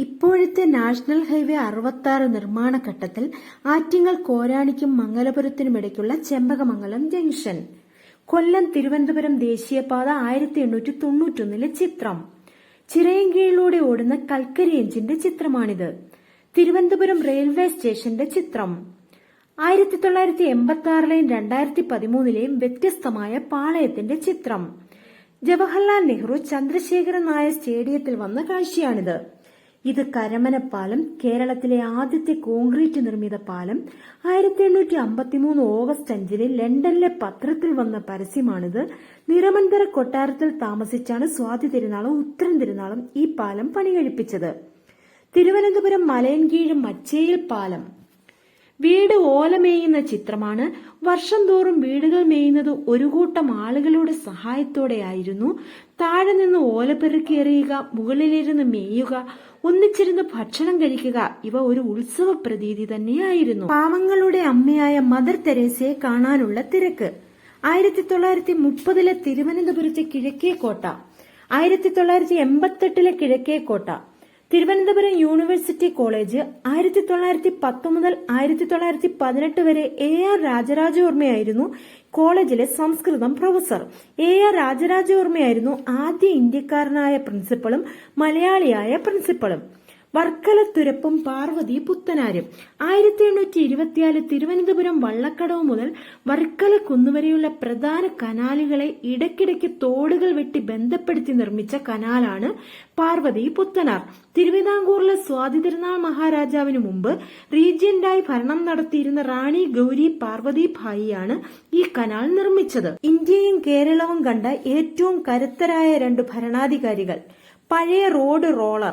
ഇപ്പോഴത്തെ national highway അറുപത്താറ് നിർമ്മാണ ഘട്ടത്തിൽ ആറ്റിങ്ങൽ കോരാണിക്കും മംഗലപുരത്തിനുമിടയ്ക്കുള്ള ചെമ്പകമംഗലം ജംഗ്ഷൻ. കൊല്ലം തിരുവനന്തപുരം ദേശീയപാത ആയിരത്തി എണ്ണൂറ്റി തൊണ്ണൂറ്റൊന്നിലെ ചിത്രം. ചിറയൻകീഴിലൂടെ ഓടുന്ന കൽക്കരി എഞ്ചിന്റെ ചിത്രമാണിത്. തിരുവനന്തപുരം റെയിൽവേ സ്റ്റേഷന്റെ ചിത്രം. ആയിരത്തി തൊള്ളായിരത്തി എൺപത്തി ആറിലെയും രണ്ടായിരത്തി പതിമൂന്നിലെയും വ്യത്യസ്തമായ പാളയത്തിന്റെ ചിത്രം. ജവഹർലാൽ നെഹ്റു ചന്ദ്രശേഖരൻ നായർ സ്റ്റേഡിയത്തിൽ വന്ന കാഴ്ചയാണിത്. ഇത് കരമനപ്പാലം കേരളത്തിലെ ആദ്യത്തെ കോൺക്രീറ്റ് നിർമ്മിത പാലം ആയിരത്തി എണ്ണൂറ്റി അമ്പത്തിമൂന്ന് ഓഗസ്റ്റ് അഞ്ചിന് ലണ്ടനിലെ പത്രത്തിൽ വന്ന പരസ്യമാണിത്. നിറമൺതര കൊട്ടാരത്തിൽ താമസിച്ചാണ് സ്വാതി തിരുനാളും ഉത്തരം തിരുനാളും ഈ പാലം പണികഴിപ്പിച്ചത്. തിരുവനന്തപുരം മലയൻകീഴ് മച്ചേയിൽ പാലം വീട് ഓല മേയുന്ന ചിത്രമാണ്. വർഷം തോറും വീടുകൾ മേയുന്നത് ഒരു കൂട്ടം ആളുകളുടെ സഹായത്തോടെയായിരുന്നു താഴെ നിന്ന് ഓല പെറുക്കി എറിയുക മുകളിലിരുന്ന് മേയുക ഒന്നിച്ചിരുന്ന് ഭക്ഷണം കഴിക്കുക ഇവ ഒരു ഉത്സവ പ്രതീതി തന്നെയായിരുന്നു. പാവങ്ങളുടെ അമ്മയായ മദർ തെരേസയെ കാണാനുള്ള തിരക്ക്. ആയിരത്തി തൊള്ളായിരത്തി മുപ്പതിലെ തിരുവനന്തപുരത്തെ കിഴക്കേക്കോട്ട. ആയിരത്തി തൊള്ളായിരത്തി എൺപത്തെട്ടിലെ കിഴക്കേക്കോട്ട. തിരുവനന്തപുരം യൂണിവേഴ്സിറ്റി കോളേജ് ആയിരത്തി തൊള്ളായിരത്തി പത്ത് മുതൽ ആയിരത്തി തൊള്ളായിരത്തി പതിനെട്ട് വരെ എ ആർ രാജരാജവർമ്മയായിരുന്നു കോളേജിലെ സംസ്കൃതം പ്രൊഫസർ. എ ആർ രാജരാജവർമ്മയായിരുന്നു ആദ്യ ഇന്ത്യക്കാരനായ പ്രിൻസിപ്പളും മലയാളിയായ പ്രിൻസിപ്പളും വർക്കല തുരപ്പും പാർവതി പുത്തനാരും. ആയിരത്തി എണ്ണൂറ്റി ഇരുപത്തിയാൽ തിരുവനന്തപുരം വള്ളക്കടവ് മുതൽ വർക്കല കുന്നുവരെയുള്ള പ്രധാന കനാലുകളെ ഇടയ്ക്കിടയ്ക്ക് തോടുകൾ വെട്ടി ബന്ധപ്പെടുത്തി നിർമ്മിച്ച കനാലാണ് പാർവതി പുത്തനാർ. തിരുവിതാംകൂറിലെ സ്വാതി തിരുനാൾ മഹാരാജാവിന് മുമ്പ് റീജിയന്റായി ഭരണം നടത്തിയിരുന്ന റാണി ഗൌരി പാർവതി ഭായിയാണ് ഈ കനാൽ നിർമ്മിച്ചത്. ഇന്ത്യയും കേരളവും കണ്ട ഏറ്റവും കരുത്തരായ രണ്ട് ഭരണാധികാരികൾ. പഴയ റോഡ് റോളർ.